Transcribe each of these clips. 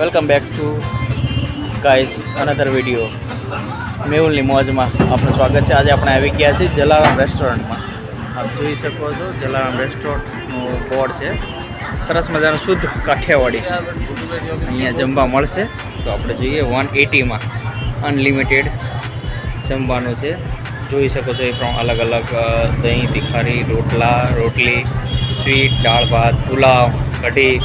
Welcome back to guys another video મેહુલની મોજમાં આપનું સ્વાગત છે. આજે આપણે આવી ગયા છીએ જલારામ રેસ્ટોરન્ટમાં. આપ જોઈ શકો છો, જલારામ રેસ્ટોરન્ટનું બોર્ડ છે. સરસ મજાનું શુદ્ધ કાઠિયાવાડી અહીંયા જમવા મળશે. તો આપણે જોઈએ વન એટીમાં. અનલિમિટેડ જમવાનું છે. જોઈ શકો છો એ પ્રમાણે અલગ અલગ દહીં તિખારી રોટલા, રોટલી, સ્વીટ, દાળ ભાત, પુલાવ, કઢી,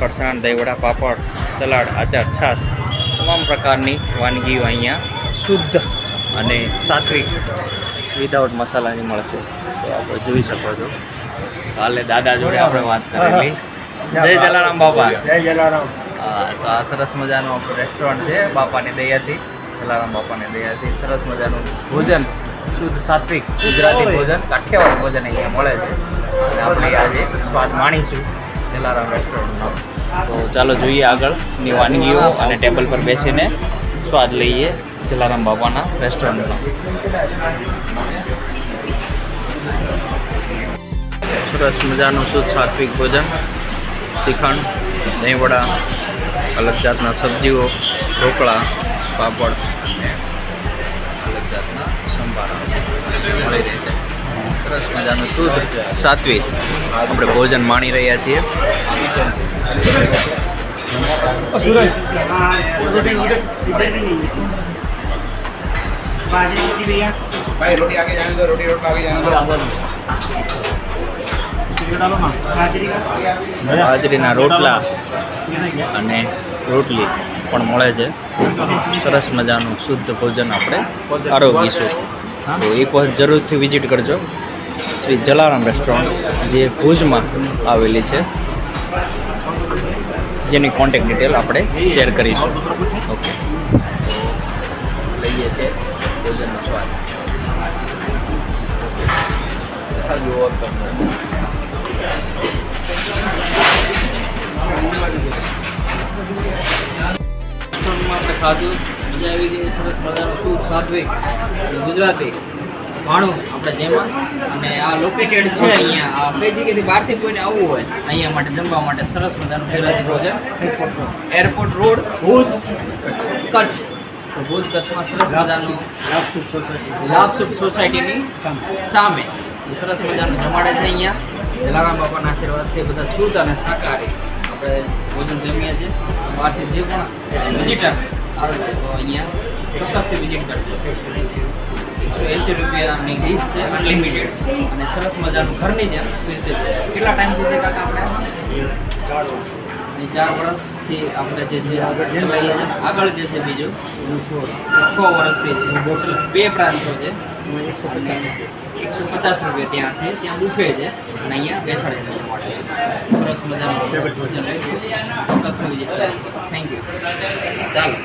ફરસાણ દહીંવડા પાપડ. સલાડ આચાર છાશ તમામ પ્રકારની વાનગીઓ અહીંયા શુદ્ધ અને સાત્વિક વિધાઉટ મસાલાની મળશે. તો આપણે જોઈ શકો છો. કાલે દાદા જોડે આપણે વાત કરેલી. જય જલારામ બાપા. જય જલારામ. તો આ સરસ મજાનું આપણું રેસ્ટોરન્ટ છે બાપાની દયાથી જલારામ બાપાની દયાથી. સરસ મજાનું ભોજન શુદ્ધ સાત્વિક ગુજરાતી ભોજન કાઠિયાવાડી ભોજન અહીંયા મળે છે. અને આપણે આજે સ્વાદ માણીશું જલારામ રેસ્ટોરન્ટનો તો ચાલો જોઈએ આગળની વાનગીઓ અને ટેબલ પર બેસીને સ્વાદ લઈએ જલારામ બાપાના રેસ્ટોરન્ટનો. સરસ મજાનું શુદ્ધ સાત્વિક ભોજન શ્રીખંડ દહીંવડા, અલગ જાતના સબ્જીઓ, ઢોકળા, પાપડ અને અલગ જાતના સંભારા. મળી રહેશે. સરસ મજાનું શુદ્ધ સાત્વિક આપણે ભોજન માણી રહ્યા છીએ. બાજરીના રોટલા અને રોટલી પણ મળે છે. સરસ મજાનું શુદ્ધ ભોજન આપણે આરોગીશું. તો એક વખત જરૂરથી વિઝિટ કરજો. શ્રી જલારામ રેસ્ટોરન્ટ જે ભુજમાં આવેલી છે. જેની કોન્ટેક્ટ ડિટેલ આપણે શેર કરીશું. ઓકે લઈએ છે ભોજનનો સ્વાદ. ખાધું મજા આવી ગઈ સરસ મજાનું શુદ્ધ સાત્વિક ગુજરાતી. ભાણું આપણે જેમાં. અને આ લોકેટેડ છે અહીંયા. આ કઈ જગ્યાથી બહારથી કોઈને આવવું હોય અહીંયા માટે જમવા માટે સરસ મજાનું ગુજરાતી ભોજન. Airport road Bhuj Kutch. તો ભુજ કચ્છમાં સરસ મજાનું લાભસુખ સોસાયટીની સામે. સરસ મજાનું જમાડે છે અહીંયા. જલારામ બાપાના આશીર્વાદથી બધા શુદ્ધ અને શાકાહારી આપણે ભોજન જમીએ છીએ. બહારથી જે પણ વિઝિટર અહીંયા ચોક્કસથી વિઝિટ કરજો એંસી રૂપિયાની ડીશ છે અનલિમિટેડ અને સરસ મજાનું ઘરની છે કેટલા ચાર વર્ષથી આપણે જે છે આગળ જે છે બીજું છ વર્ષથી છે બે બ્રાન્ચો છે એકસો પચાસ રૂપિયા ત્યાં છે ત્યાં બુફે છે અને અહીંયા બેસાડી જમાડે છે સરસ મજાનું છે થેન્ક યુ ચાલો